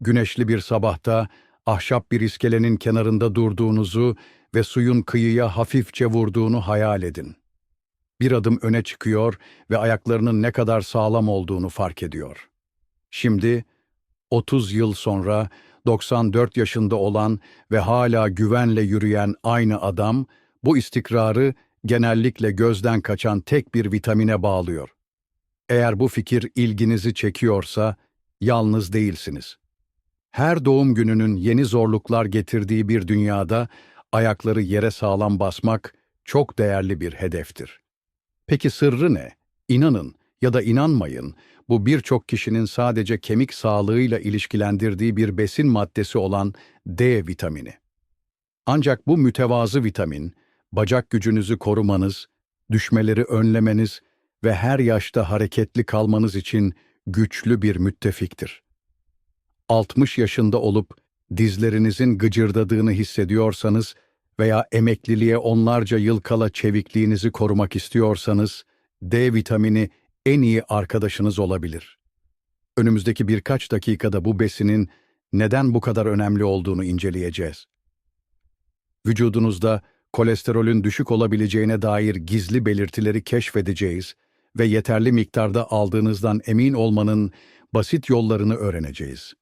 Güneşli bir sabahta ahşap bir iskelenin kenarında durduğunuzu ve suyun kıyıya hafifçe vurduğunu hayal edin. Bir adım öne çıkıyor ve ayaklarının ne kadar sağlam olduğunu fark ediyor. Şimdi 30 yıl sonra 94 yaşında olan ve hala güvenle yürüyen aynı adam bu istikrarı genellikle gözden kaçan tek bir vitamine bağlıyor. Eğer bu fikir ilginizi çekiyorsa yalnız değilsiniz. Her doğum gününün yeni zorluklar getirdiği bir dünyada ayakları yere sağlam basmak çok değerli bir hedeftir. Peki sırrı ne? İnanın ya da inanmayın, bu birçok kişinin sadece kemik sağlığıyla ilişkilendirdiği bir besin maddesi olan D vitamini. Ancak bu mütevazı vitamin, bacak gücünüzü korumanız, düşmeleri önlemeniz ve her yaşta hareketli kalmanız için güçlü bir müttefiktir. 60 yaşında olup dizlerinizin gıcırdadığını hissediyorsanız veya emekliliğe onlarca yıl kala çevikliğinizi korumak istiyorsanız, D vitamini en iyi arkadaşınız olabilir. Önümüzdeki birkaç dakikada bu besinin neden bu kadar önemli olduğunu inceleyeceğiz. Vücudunuzda kolesterolün düşük olabileceğine dair gizli belirtileri keşfedeceğiz ve yeterli miktarda aldığınızdan emin olmanın basit yollarını öğreneceğiz.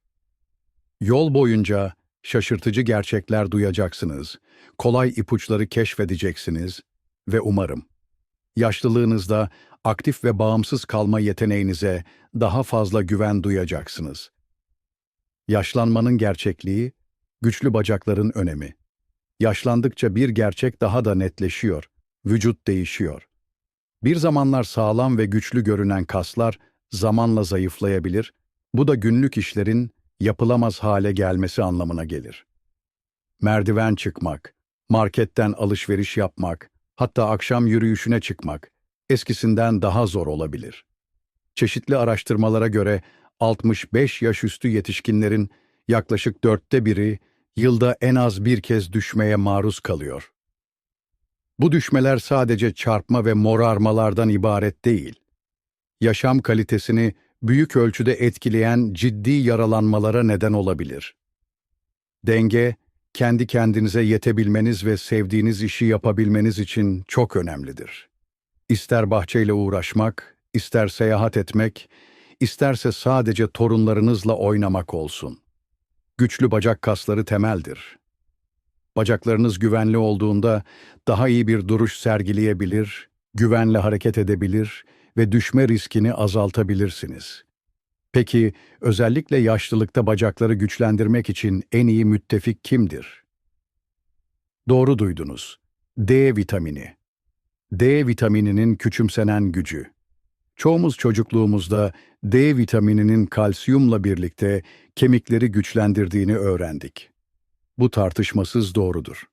Yol boyunca şaşırtıcı gerçekler duyacaksınız, kolay ipuçları keşfedeceksiniz ve umarım yaşlılığınızda aktif ve bağımsız kalma yeteneğinize daha fazla güven duyacaksınız. Yaşlanmanın gerçekliği, güçlü bacakların önemi. Yaşlandıkça bir gerçek daha da netleşiyor, vücut değişiyor. Bir zamanlar sağlam ve güçlü görünen kaslar zamanla zayıflayabilir, bu da günlük işlerin yapılamaz hale gelmesi anlamına gelir. Merdiven çıkmak, marketten alışveriş yapmak, hatta akşam yürüyüşüne çıkmak eskisinden daha zor olabilir. Çeşitli araştırmalara göre 65 yaş üstü yetişkinlerin yaklaşık dörtte biri yılda en az bir kez düşmeye maruz kalıyor. Bu düşmeler sadece çarpma ve morarmalardan ibaret değil. Yaşam kalitesini büyük ölçüde etkileyen ciddi yaralanmalara neden olabilir. Denge, kendi kendinize yetebilmeniz ve sevdiğiniz işi yapabilmeniz için çok önemlidir. İster bahçeyle uğraşmak, ister seyahat etmek, isterse sadece torunlarınızla oynamak olsun. Güçlü bacak kasları temeldir. Bacaklarınız güvenli olduğunda daha iyi bir duruş sergileyebilir, güvenle hareket edebilir ve düşme riskini azaltabilirsiniz. Peki özellikle yaşlılıkta bacakları güçlendirmek için en iyi müttefik kimdir? Doğru duydunuz. D vitamini. D vitamininin küçümsenen gücü. Çoğumuz çocukluğumuzda D vitamininin kalsiyumla birlikte kemikleri güçlendirdiğini öğrendik. Bu tartışmasız doğrudur.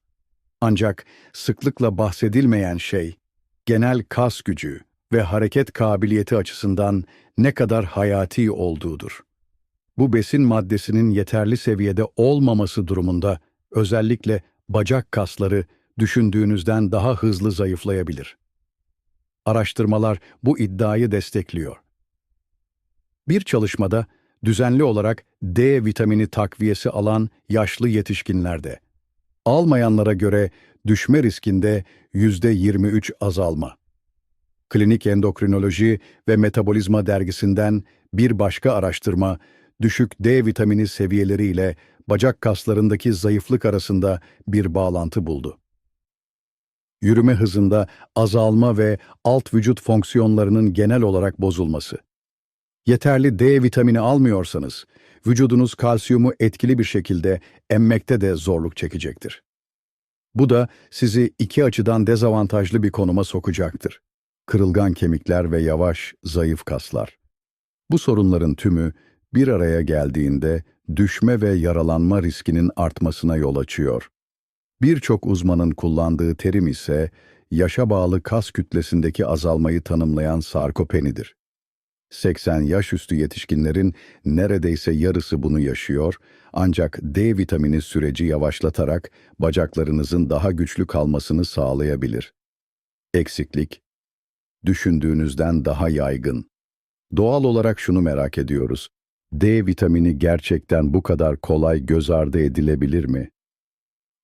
Ancak sıklıkla bahsedilmeyen şey, genel kas gücü ve hareket kabiliyeti açısından ne kadar hayati olduğudur. Bu besin maddesinin yeterli seviyede olmaması durumunda özellikle bacak kasları düşündüğünüzden daha hızlı zayıflayabilir. Araştırmalar bu iddiayı destekliyor. Bir çalışmada düzenli olarak D vitamini takviyesi alan yaşlı yetişkinlerde, almayanlara göre düşme riskinde %23 azalma. Klinik Endokrinoloji ve Metabolizma dergisinden bir başka araştırma, düşük D vitamini seviyeleriyle bacak kaslarındaki zayıflık arasında bir bağlantı buldu. Yürüme hızında azalma ve alt vücut fonksiyonlarının genel olarak bozulması. Yeterli D vitamini almıyorsanız, vücudunuz kalsiyumu etkili bir şekilde emmekte de zorluk çekecektir. Bu da sizi iki açıdan dezavantajlı bir konuma sokacaktır. Kırılgan kemikler ve yavaş, zayıf kaslar. Bu sorunların tümü bir araya geldiğinde düşme ve yaralanma riskinin artmasına yol açıyor. Birçok uzmanın kullandığı terim ise yaşa bağlı kas kütlesindeki azalmayı tanımlayan sarkopenidir. 80 yaş üstü yetişkinlerin neredeyse yarısı bunu yaşıyor ancak D vitamini süreci yavaşlatarak bacaklarınızın daha güçlü kalmasını sağlayabilir. Eksiklik, düşündüğünüzden daha yaygın. Doğal olarak şunu merak ediyoruz. D vitamini gerçekten bu kadar kolay göz ardı edilebilir mi?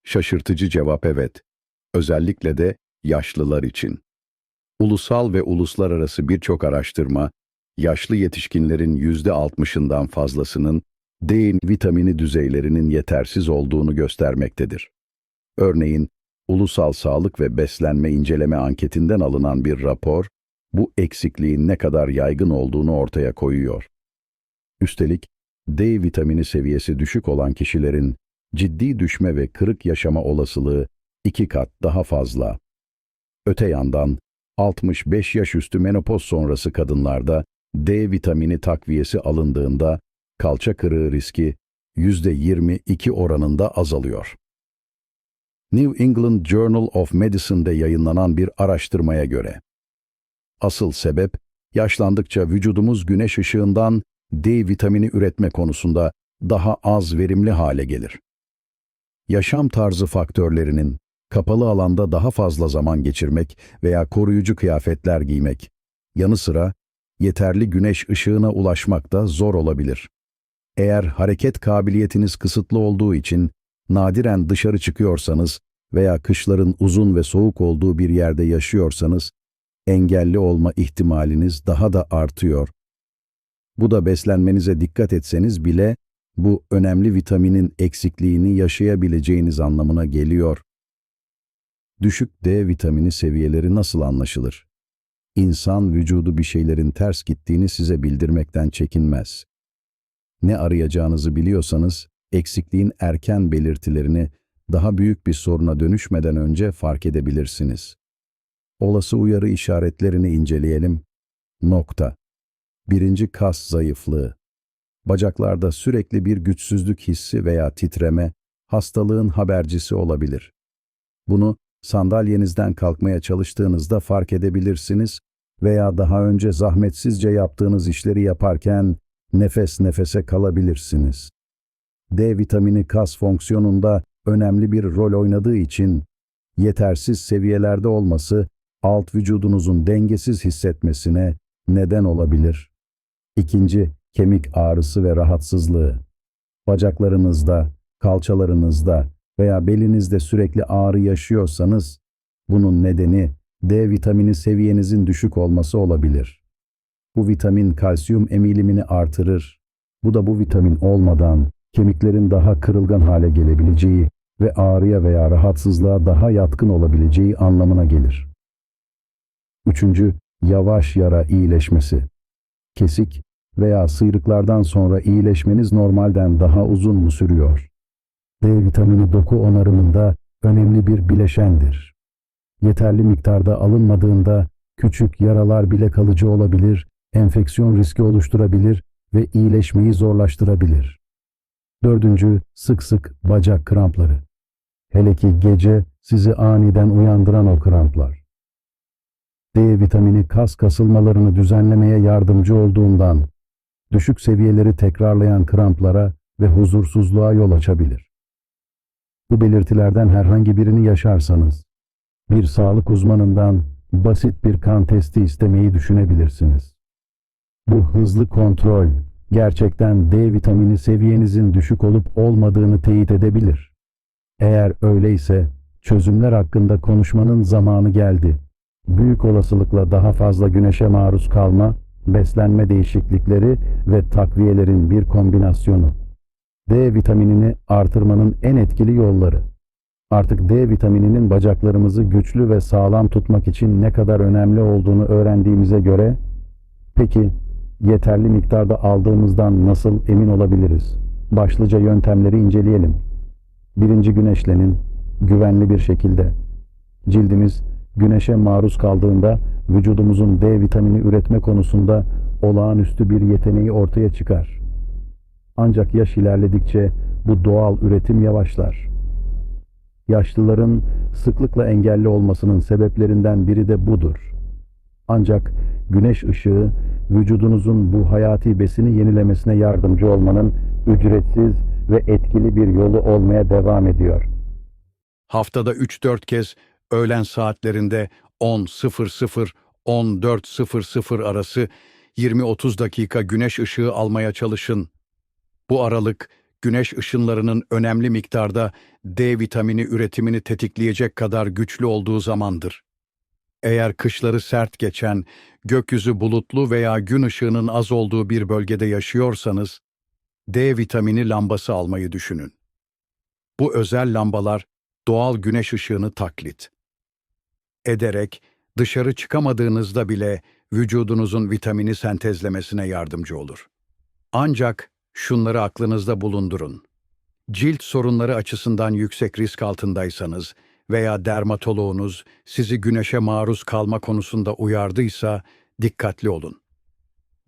Şaşırtıcı cevap evet. Özellikle de yaşlılar için. Ulusal ve uluslararası birçok araştırma, yaşlı yetişkinlerin yüzde altmışından fazlasının D vitamini düzeylerinin yetersiz olduğunu göstermektedir. Örneğin, Ulusal Sağlık ve Beslenme İnceleme Anketinden alınan bir rapor, bu eksikliğin ne kadar yaygın olduğunu ortaya koyuyor. Üstelik, D vitamini seviyesi düşük olan kişilerin ciddi düşme ve kırık yaşama olasılığı iki kat daha fazla. Öte yandan, 65 yaş üstü menopoz sonrası kadınlarda D vitamini takviyesi alındığında kalça kırığı riski %22 oranında azalıyor. New England Journal of Medicine'de yayınlanan bir araştırmaya göre, asıl sebep yaşlandıkça vücudumuz güneş ışığından D vitamini üretme konusunda daha az verimli hale gelir. Yaşam tarzı faktörlerinin kapalı alanda daha fazla zaman geçirmek veya koruyucu kıyafetler giymek, yanı sıra yeterli güneş ışığına ulaşmak da zor olabilir. Eğer hareket kabiliyetiniz kısıtlı olduğu için nadiren dışarı çıkıyorsanız veya kışların uzun ve soğuk olduğu bir yerde yaşıyorsanız, engelli olma ihtimaliniz daha da artıyor. Bu da beslenmenize dikkat etseniz bile bu önemli vitaminin eksikliğini yaşayabileceğiniz anlamına geliyor. Düşük D vitamini seviyeleri nasıl anlaşılır? İnsan vücudu bir şeylerin ters gittiğini size bildirmekten çekinmez. Ne arayacağınızı biliyorsanız, eksikliğin erken belirtilerini daha büyük bir soruna dönüşmeden önce fark edebilirsiniz. Olası uyarı işaretlerini inceleyelim. Nokta. Birinci kas zayıflığı. Bacaklarda sürekli bir güçsüzlük hissi veya titreme, hastalığın habercisi olabilir. Bunu sandalyenizden kalkmaya çalıştığınızda fark edebilirsiniz veya daha önce zahmetsizce yaptığınız işleri yaparken nefes nefese kalabilirsiniz. D vitamini kas fonksiyonunda önemli bir rol oynadığı için yetersiz seviyelerde olması alt vücudunuzun dengesiz hissetmesine neden olabilir. İkinci, kemik ağrısı ve rahatsızlığı. Bacaklarınızda, kalçalarınızda veya belinizde sürekli ağrı yaşıyorsanız, bunun nedeni D vitamini seviyenizin düşük olması olabilir. Bu vitamin kalsiyum emilimini artırır. Bu da bu vitamin olmadan kemiklerin daha kırılgan hale gelebileceği ve ağrıya veya rahatsızlığa daha yatkın olabileceği anlamına gelir. Üçüncü, yavaş yara iyileşmesi. Kesik veya sıyrıklardan sonra iyileşmeniz normalden daha uzun mu sürüyor? D vitamini doku onarımında önemli bir bileşendir. Yeterli miktarda alınmadığında küçük yaralar bile kalıcı olabilir, enfeksiyon riski oluşturabilir ve iyileşmeyi zorlaştırabilir. Dördüncü, sık sık bacak krampları. Hele ki gece sizi aniden uyandıran o kramplar. D vitamini kas kasılmalarını düzenlemeye yardımcı olduğundan düşük seviyeleri tekrarlayan kramplara ve huzursuzluğa yol açabilir. Bu belirtilerden herhangi birini yaşarsanız, bir sağlık uzmanından basit bir kan testi istemeyi düşünebilirsiniz. Bu hızlı kontrol, gerçekten D vitamini seviyenizin düşük olup olmadığını teyit edebilir. Eğer öyleyse, çözümler hakkında konuşmanın zamanı geldi. Büyük olasılıkla daha fazla güneşe maruz kalma, beslenme değişiklikleri ve takviyelerin bir kombinasyonu. D vitaminini artırmanın en etkili yolları. Artık D vitamininin bacaklarımızı güçlü ve sağlam tutmak için ne kadar önemli olduğunu öğrendiğimize göre, peki yeterli miktarda aldığımızdan nasıl emin olabiliriz? Başlıca yöntemleri inceleyelim. Birinci güneşlenin, güvenli bir şekilde. Cildimiz güneşe maruz kaldığında vücudumuzun D vitamini üretme konusunda olağanüstü bir yeteneği ortaya çıkar. Ancak yaş ilerledikçe bu doğal üretim yavaşlar. Yaşlıların sıklıkla engelli olmasının sebeplerinden biri de budur. Ancak güneş ışığı vücudunuzun bu hayati besini yenilemesine yardımcı olmanın ücretsiz ve etkili bir yolu olmaya devam ediyor. Haftada 3-4 kez öğlen saatlerinde 10.00-14.00 arası 20-30 dakika güneş ışığı almaya çalışın. Bu aralık, güneş ışınlarının önemli miktarda D vitamini üretimini tetikleyecek kadar güçlü olduğu zamandır. Eğer kışları sert geçen, gökyüzü bulutlu veya gün ışığının az olduğu bir bölgede yaşıyorsanız, D vitamini lambası almayı düşünün. Bu özel lambalar doğal güneş ışığını taklit ederek dışarı çıkamadığınızda bile vücudunuzun vitamini sentezlemesine yardımcı olur. Ancak şunları aklınızda bulundurun. Cilt sorunları açısından yüksek risk altındaysanız veya dermatoloğunuz sizi güneşe maruz kalma konusunda uyardıysa dikkatli olun.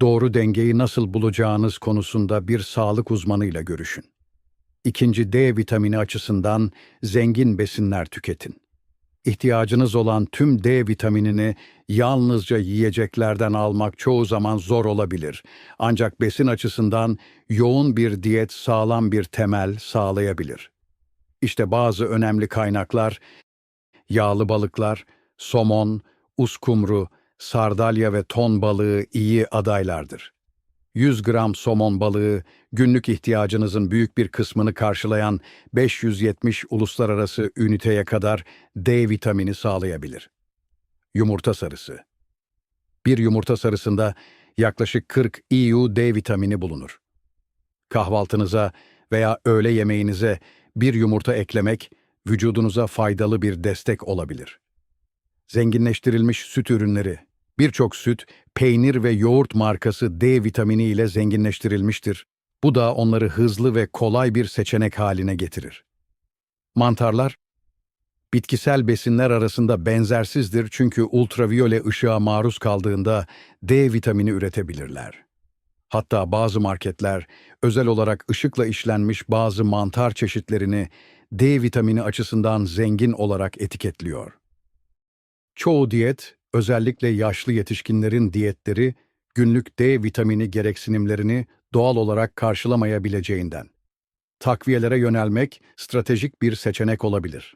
Doğru dengeyi nasıl bulacağınız konusunda bir sağlık uzmanıyla görüşün. İkinci D vitamini açısından zengin besinler tüketin. İhtiyacınız olan tüm D vitaminini yalnızca yiyeceklerden almak çoğu zaman zor olabilir. Ancak besin açısından yoğun bir diyet sağlam bir temel sağlayabilir. İşte bazı önemli kaynaklar, yağlı balıklar, somon, uskumru, sardalya ve ton balığı iyi adaylardır. 100 gram somon balığı, günlük ihtiyacınızın büyük bir kısmını karşılayan 570 uluslararası üniteye kadar D vitamini sağlayabilir. Yumurta sarısı Bir yumurta sarısında yaklaşık 40 EU D vitamini bulunur. Kahvaltınıza veya öğle yemeğinize bir yumurta eklemek, vücudunuza faydalı bir destek olabilir. Zenginleştirilmiş süt ürünleri Birçok süt, peynir ve yoğurt markası D vitamini ile zenginleştirilmiştir. Bu da onları hızlı ve kolay bir seçenek haline getirir. Mantarlar, bitkisel besinler arasında benzersizdir çünkü ultraviyole ışığa maruz kaldığında D vitamini üretebilirler. Hatta bazı marketler özel olarak ışıkla işlenmiş bazı mantar çeşitlerini D vitamini açısından zengin olarak etiketliyor. Çoğu diyet özellikle yaşlı yetişkinlerin diyetleri günlük D vitamini gereksinimlerini doğal olarak karşılamayabileceğinden. Takviyelere yönelmek stratejik bir seçenek olabilir.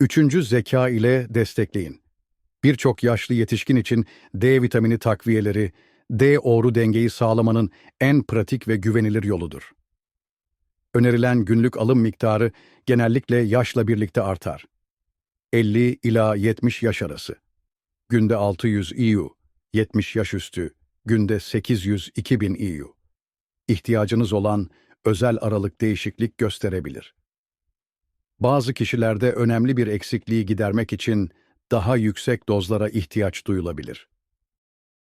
Üçüncü zeka ile destekleyin. Birçok yaşlı yetişkin için D vitamini takviyeleri, D oğru dengeyi sağlamanın en pratik ve güvenilir yoludur. Önerilen günlük alım miktarı genellikle yaşla birlikte artar. 50 ila 70 yaş arası günde 600 EU, 70 yaş üstü, günde 800-2000 EU. İhtiyacınız olan özel aralık değişiklik gösterebilir. Bazı kişilerde önemli bir eksikliği gidermek için daha yüksek dozlara ihtiyaç duyulabilir.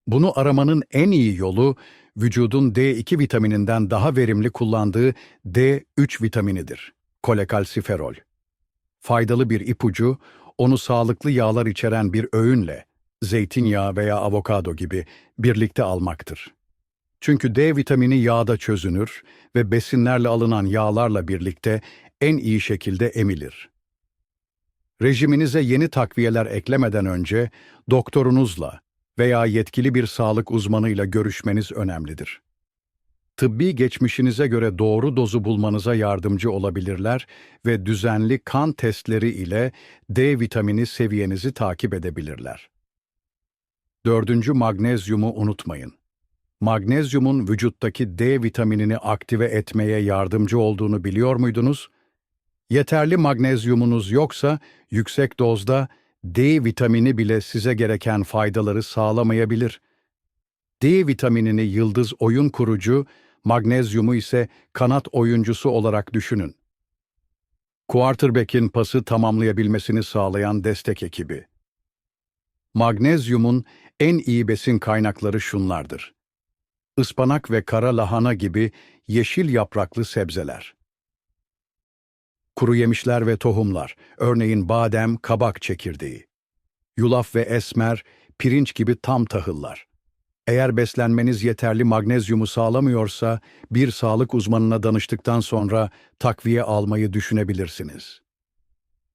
Bunu aramanın en iyi yolu vücudun D2 vitamininden daha verimli kullandığı D3 vitaminidir. Kolekalsiferol. Faydalı bir ipucu, onu sağlıklı yağlar içeren bir öğünle zeytinyağı veya avokado gibi birlikte almaktır. Çünkü D vitamini yağda çözünür ve besinlerle alınan yağlarla birlikte en iyi şekilde emilir. Rejiminize yeni takviyeler eklemeden önce doktorunuzla veya yetkili bir sağlık uzmanıyla görüşmeniz önemlidir. Tıbbi geçmişinize göre doğru dozu bulmanıza yardımcı olabilirler ve düzenli kan testleri ile D vitamini seviyenizi takip edebilirler. Dördüncü magnezyumu unutmayın. Magnezyumun vücuttaki D vitaminini aktive etmeye yardımcı olduğunu biliyor muydunuz? Yeterli magnezyumunuz yoksa yüksek dozda D vitamini bile size gereken faydaları sağlamayabilir. D vitaminini yıldız oyun kurucu, magnezyumu ise kanat oyuncusu olarak düşünün. Quarterback'in pası tamamlayabilmesini sağlayan destek ekibi. Magnezyumun en iyi besin kaynakları şunlardır. Ispanak ve kara lahana gibi yeşil yapraklı sebzeler. Kuru yemişler ve tohumlar, örneğin badem, kabak çekirdeği. Yulaf ve esmer, pirinç gibi tam tahıllar. Eğer beslenmeniz yeterli magnezyumu sağlamıyorsa, bir sağlık uzmanına danıştıktan sonra takviye almayı düşünebilirsiniz.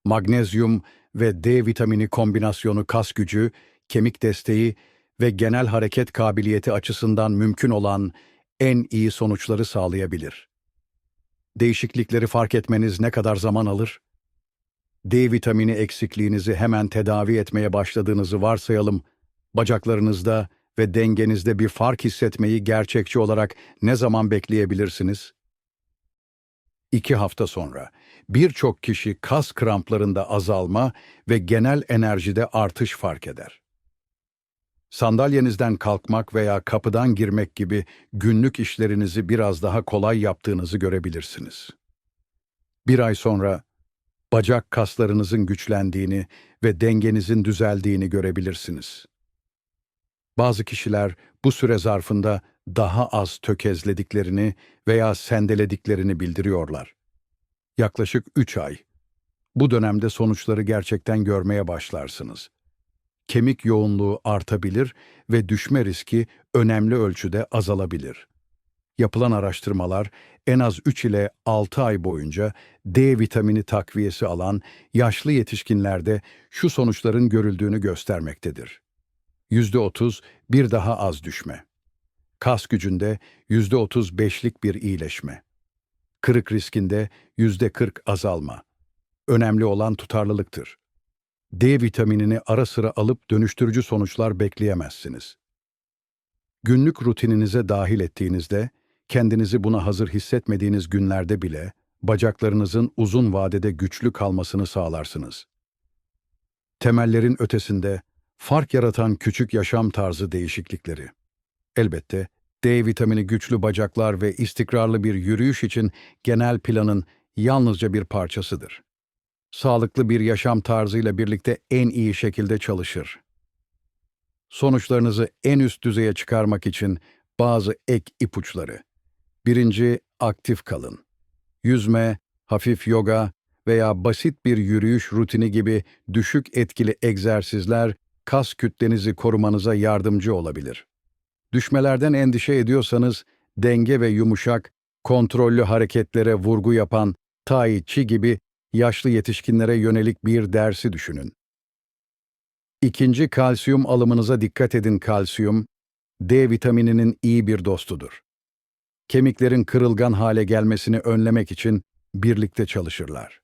Magnezyum ve D vitamini kombinasyonu kas gücü, kemik desteği ve genel hareket kabiliyeti açısından mümkün olan en iyi sonuçları sağlayabilir. Değişiklikleri fark etmeniz ne kadar zaman alır? D vitamini eksikliğinizi hemen tedavi etmeye başladığınızı varsayalım. Bacaklarınızda ve dengenizde bir fark hissetmeyi gerçekçi olarak ne zaman bekleyebilirsiniz? İki hafta sonra birçok kişi kas kramplarında azalma ve genel enerjide artış fark eder. Sandalyenizden kalkmak veya kapıdan girmek gibi günlük işlerinizi biraz daha kolay yaptığınızı görebilirsiniz. Bir ay sonra bacak kaslarınızın güçlendiğini ve dengenizin düzeldiğini görebilirsiniz. Bazı kişiler bu süre zarfında daha az tökezlediklerini veya sendelediklerini bildiriyorlar. Yaklaşık 3 ay. Bu dönemde sonuçları gerçekten görmeye başlarsınız. Kemik yoğunluğu artabilir ve düşme riski önemli ölçüde azalabilir. Yapılan araştırmalar en az 3 ile 6 ay boyunca D vitamini takviyesi alan yaşlı yetişkinlerde şu sonuçların görüldüğünü göstermektedir. %30 bir daha az düşme. Kas gücünde %35'lik bir iyileşme. Kırık riskinde %40 azalma. Önemli olan tutarlılıktır. D vitaminini ara sıra alıp dönüştürücü sonuçlar bekleyemezsiniz. Günlük rutininize dahil ettiğinizde, kendinizi buna hazır hissetmediğiniz günlerde bile bacaklarınızın uzun vadede güçlü kalmasını sağlarsınız. Temellerin ötesinde fark yaratan küçük yaşam tarzı değişiklikleri. Elbette D vitamini güçlü bacaklar ve istikrarlı bir yürüyüş için genel planın yalnızca bir parçasıdır. Sağlıklı bir yaşam tarzıyla birlikte en iyi şekilde çalışır. Sonuçlarınızı en üst düzeye çıkarmak için bazı ek ipuçları. Birinci, aktif kalın. Yüzme, hafif yoga veya basit bir yürüyüş rutini gibi düşük etkili egzersizler kas kütlenizi korumanıza yardımcı olabilir. Düşmelerden endişe ediyorsanız denge ve yumuşak, kontrollü hareketlere vurgu yapan Tai Chi gibi yaşlı yetişkinlere yönelik bir dersi düşünün. İkinci kalsiyum alımınıza dikkat edin kalsiyum, D vitamininin iyi bir dostudur. Kemiklerin kırılgan hale gelmesini önlemek için birlikte çalışırlar.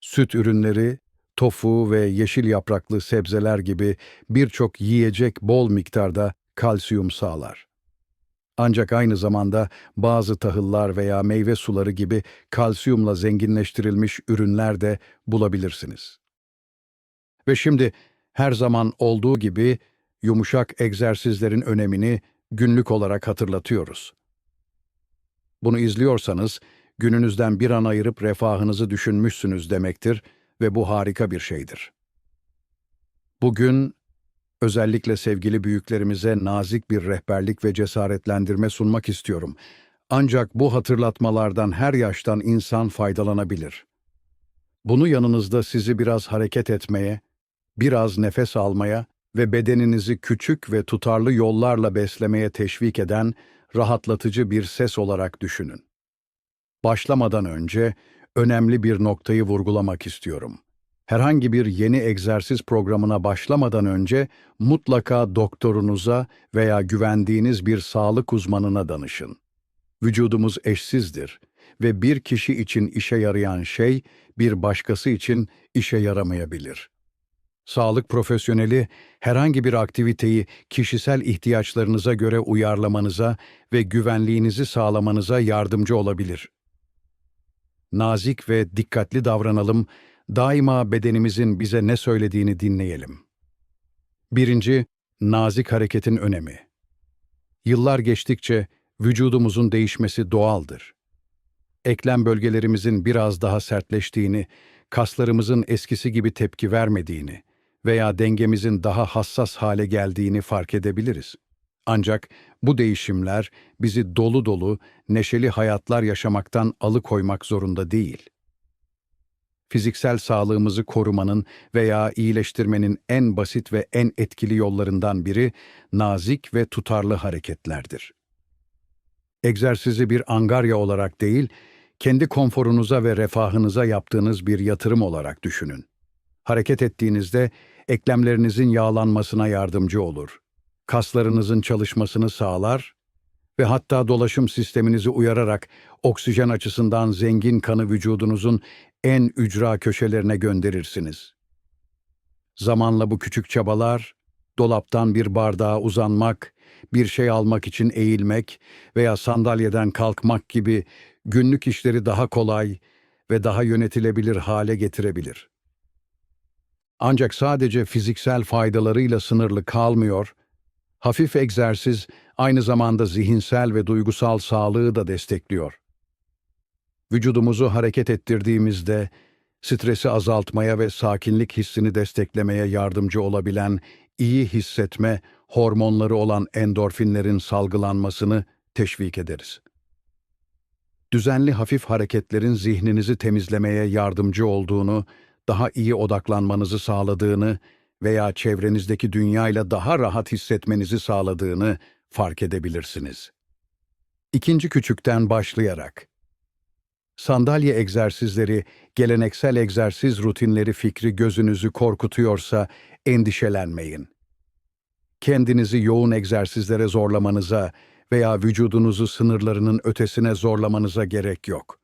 Süt ürünleri, tofu ve yeşil yapraklı sebzeler gibi birçok yiyecek bol miktarda kalsiyum sağlar. Ancak aynı zamanda bazı tahıllar veya meyve suları gibi kalsiyumla zenginleştirilmiş ürünler de bulabilirsiniz. Ve şimdi her zaman olduğu gibi yumuşak egzersizlerin önemini günlük olarak hatırlatıyoruz. Bunu izliyorsanız gününüzden bir an ayırıp refahınızı düşünmüşsünüz demektir ve bu harika bir şeydir. Bugün özellikle sevgili büyüklerimize nazik bir rehberlik ve cesaretlendirme sunmak istiyorum. Ancak bu hatırlatmalardan her yaştan insan faydalanabilir. Bunu yanınızda sizi biraz hareket etmeye, biraz nefes almaya ve bedeninizi küçük ve tutarlı yollarla beslemeye teşvik eden rahatlatıcı bir ses olarak düşünün. Başlamadan önce önemli bir noktayı vurgulamak istiyorum. Herhangi bir yeni egzersiz programına başlamadan önce mutlaka doktorunuza veya güvendiğiniz bir sağlık uzmanına danışın. Vücudumuz eşsizdir ve bir kişi için işe yarayan şey bir başkası için işe yaramayabilir. Sağlık profesyoneli herhangi bir aktiviteyi kişisel ihtiyaçlarınıza göre uyarlamanıza ve güvenliğinizi sağlamanıza yardımcı olabilir. Nazik ve dikkatli davranalım, daima bedenimizin bize ne söylediğini dinleyelim. Birinci, nazik hareketin önemi. Yıllar geçtikçe vücudumuzun değişmesi doğaldır. Eklem bölgelerimizin biraz daha sertleştiğini, kaslarımızın eskisi gibi tepki vermediğini veya dengemizin daha hassas hale geldiğini fark edebiliriz. Ancak bu değişimler bizi dolu dolu, neşeli hayatlar yaşamaktan alıkoymak zorunda değil. Fiziksel sağlığımızı korumanın veya iyileştirmenin en basit ve en etkili yollarından biri nazik ve tutarlı hareketlerdir. Egzersizi bir angarya olarak değil, kendi konforunuza ve refahınıza yaptığınız bir yatırım olarak düşünün. Hareket ettiğinizde eklemlerinizin yağlanmasına yardımcı olur kaslarınızın çalışmasını sağlar ve hatta dolaşım sisteminizi uyararak oksijen açısından zengin kanı vücudunuzun en ücra köşelerine gönderirsiniz. Zamanla bu küçük çabalar, dolaptan bir bardağa uzanmak, bir şey almak için eğilmek veya sandalyeden kalkmak gibi günlük işleri daha kolay ve daha yönetilebilir hale getirebilir. Ancak sadece fiziksel faydalarıyla sınırlı kalmıyor, hafif egzersiz aynı zamanda zihinsel ve duygusal sağlığı da destekliyor. Vücudumuzu hareket ettirdiğimizde stresi azaltmaya ve sakinlik hissini desteklemeye yardımcı olabilen iyi hissetme hormonları olan endorfinlerin salgılanmasını teşvik ederiz. Düzenli hafif hareketlerin zihninizi temizlemeye yardımcı olduğunu, daha iyi odaklanmanızı sağladığını veya çevrenizdeki dünyayla daha rahat hissetmenizi sağladığını fark edebilirsiniz. İkinci küçükten başlayarak Sandalye egzersizleri, geleneksel egzersiz rutinleri fikri gözünüzü korkutuyorsa endişelenmeyin. Kendinizi yoğun egzersizlere zorlamanıza veya vücudunuzu sınırlarının ötesine zorlamanıza gerek yok.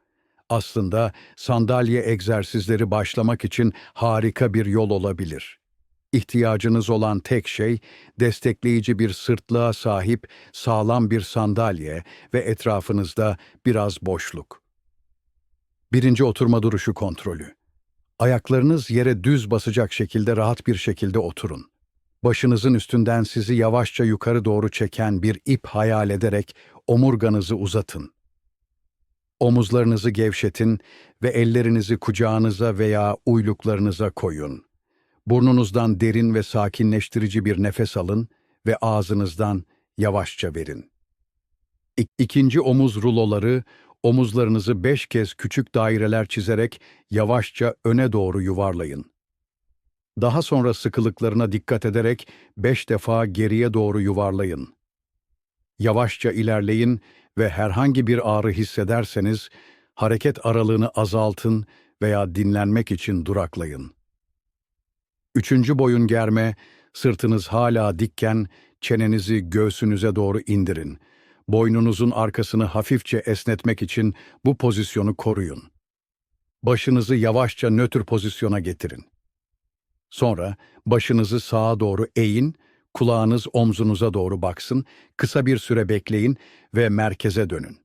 Aslında sandalye egzersizleri başlamak için harika bir yol olabilir. İhtiyacınız olan tek şey destekleyici bir sırtlığa sahip sağlam bir sandalye ve etrafınızda biraz boşluk. Birinci oturma duruşu kontrolü. Ayaklarınız yere düz basacak şekilde rahat bir şekilde oturun. Başınızın üstünden sizi yavaşça yukarı doğru çeken bir ip hayal ederek omurganızı uzatın. Omuzlarınızı gevşetin ve ellerinizi kucağınıza veya uyluklarınıza koyun. Burnunuzdan derin ve sakinleştirici bir nefes alın ve ağzınızdan yavaşça verin. İk ikinci omuz ruloları, omuzlarınızı beş kez küçük daireler çizerek yavaşça öne doğru yuvarlayın. Daha sonra sıkılıklarına dikkat ederek beş defa geriye doğru yuvarlayın. Yavaşça ilerleyin ve herhangi bir ağrı hissederseniz hareket aralığını azaltın veya dinlenmek için duraklayın. Üçüncü boyun germe, sırtınız hala dikken çenenizi göğsünüze doğru indirin. Boynunuzun arkasını hafifçe esnetmek için bu pozisyonu koruyun. Başınızı yavaşça nötr pozisyona getirin. Sonra başınızı sağa doğru eğin, kulağınız omzunuza doğru baksın, kısa bir süre bekleyin ve merkeze dönün.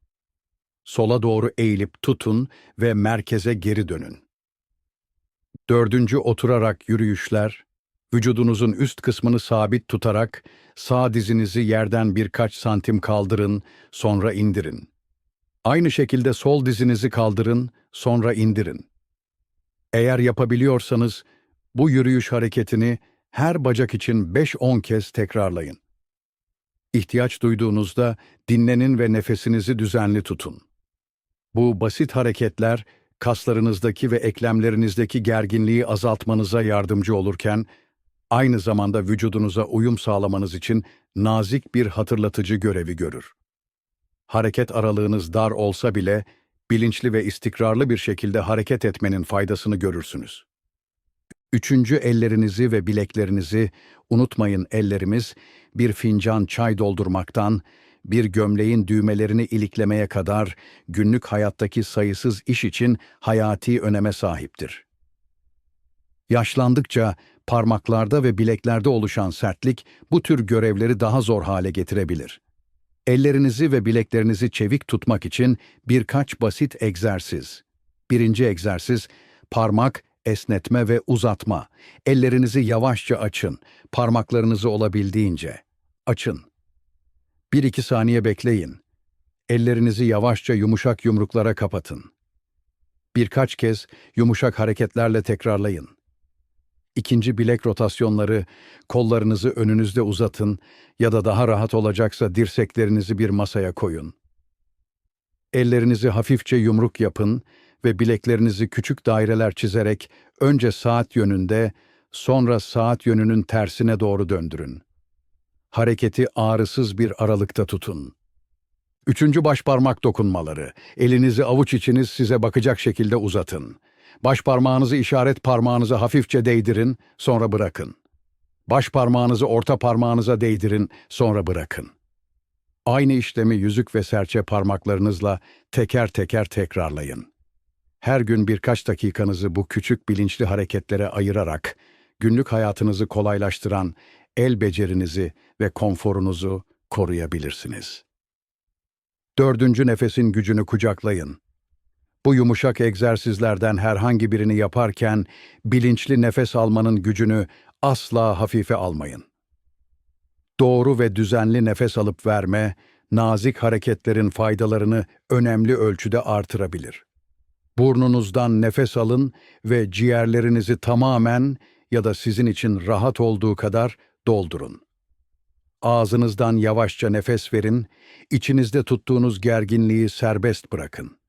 Sola doğru eğilip tutun ve merkeze geri dönün. Dördüncü oturarak yürüyüşler, vücudunuzun üst kısmını sabit tutarak sağ dizinizi yerden birkaç santim kaldırın, sonra indirin. Aynı şekilde sol dizinizi kaldırın, sonra indirin. Eğer yapabiliyorsanız bu yürüyüş hareketini her bacak için 5-10 kez tekrarlayın. İhtiyaç duyduğunuzda dinlenin ve nefesinizi düzenli tutun. Bu basit hareketler kaslarınızdaki ve eklemlerinizdeki gerginliği azaltmanıza yardımcı olurken aynı zamanda vücudunuza uyum sağlamanız için nazik bir hatırlatıcı görevi görür. Hareket aralığınız dar olsa bile bilinçli ve istikrarlı bir şekilde hareket etmenin faydasını görürsünüz. Üçüncü ellerinizi ve bileklerinizi, unutmayın ellerimiz, bir fincan çay doldurmaktan, bir gömleğin düğmelerini iliklemeye kadar günlük hayattaki sayısız iş için hayati öneme sahiptir. Yaşlandıkça parmaklarda ve bileklerde oluşan sertlik bu tür görevleri daha zor hale getirebilir. Ellerinizi ve bileklerinizi çevik tutmak için birkaç basit egzersiz. Birinci egzersiz, parmak, esnetme ve uzatma. Ellerinizi yavaşça açın, parmaklarınızı olabildiğince. Açın. 1-2 saniye bekleyin. Ellerinizi yavaşça yumuşak yumruklara kapatın. Birkaç kez yumuşak hareketlerle tekrarlayın. İkinci bilek rotasyonları, kollarınızı önünüzde uzatın ya da daha rahat olacaksa dirseklerinizi bir masaya koyun. Ellerinizi hafifçe yumruk yapın ve bileklerinizi küçük daireler çizerek önce saat yönünde, sonra saat yönünün tersine doğru döndürün. Hareketi ağrısız bir aralıkta tutun. Üçüncü baş parmak dokunmaları. Elinizi avuç içiniz size bakacak şekilde uzatın. Baş parmağınızı işaret parmağınıza hafifçe değdirin, sonra bırakın. Baş parmağınızı orta parmağınıza değdirin, sonra bırakın. Aynı işlemi yüzük ve serçe parmaklarınızla teker teker tekrarlayın. Her gün birkaç dakikanızı bu küçük bilinçli hareketlere ayırarak günlük hayatınızı kolaylaştıran el becerinizi ve konforunuzu koruyabilirsiniz. Dördüncü nefesin gücünü kucaklayın. Bu yumuşak egzersizlerden herhangi birini yaparken bilinçli nefes almanın gücünü asla hafife almayın. Doğru ve düzenli nefes alıp verme, nazik hareketlerin faydalarını önemli ölçüde artırabilir. Burnunuzdan nefes alın ve ciğerlerinizi tamamen ya da sizin için rahat olduğu kadar doldurun. Ağzınızdan yavaşça nefes verin, içinizde tuttuğunuz gerginliği serbest bırakın.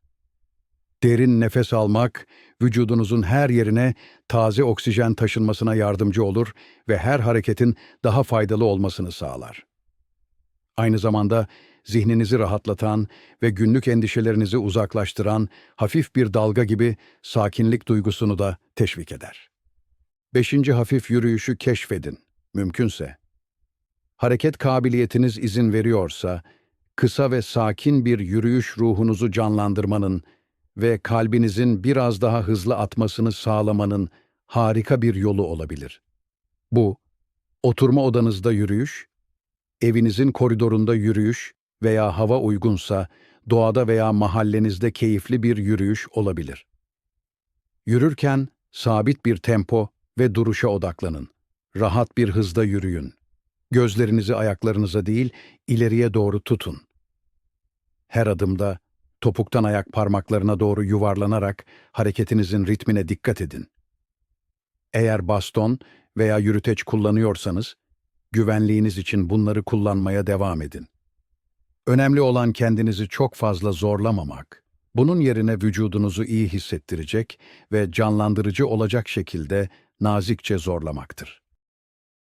Derin nefes almak, vücudunuzun her yerine taze oksijen taşınmasına yardımcı olur ve her hareketin daha faydalı olmasını sağlar. Aynı zamanda zihninizi rahatlatan ve günlük endişelerinizi uzaklaştıran hafif bir dalga gibi sakinlik duygusunu da teşvik eder. Beşinci hafif yürüyüşü keşfedin, mümkünse. Hareket kabiliyetiniz izin veriyorsa, kısa ve sakin bir yürüyüş ruhunuzu canlandırmanın ve kalbinizin biraz daha hızlı atmasını sağlamanın harika bir yolu olabilir. Bu, oturma odanızda yürüyüş, evinizin koridorunda yürüyüş veya hava uygunsa doğada veya mahallenizde keyifli bir yürüyüş olabilir. Yürürken sabit bir tempo ve duruşa odaklanın. Rahat bir hızda yürüyün. Gözlerinizi ayaklarınıza değil, ileriye doğru tutun. Her adımda topuktan ayak parmaklarına doğru yuvarlanarak hareketinizin ritmine dikkat edin. Eğer baston veya yürüteç kullanıyorsanız, güvenliğiniz için bunları kullanmaya devam edin. Önemli olan kendinizi çok fazla zorlamamak. Bunun yerine vücudunuzu iyi hissettirecek ve canlandırıcı olacak şekilde nazikçe zorlamaktır.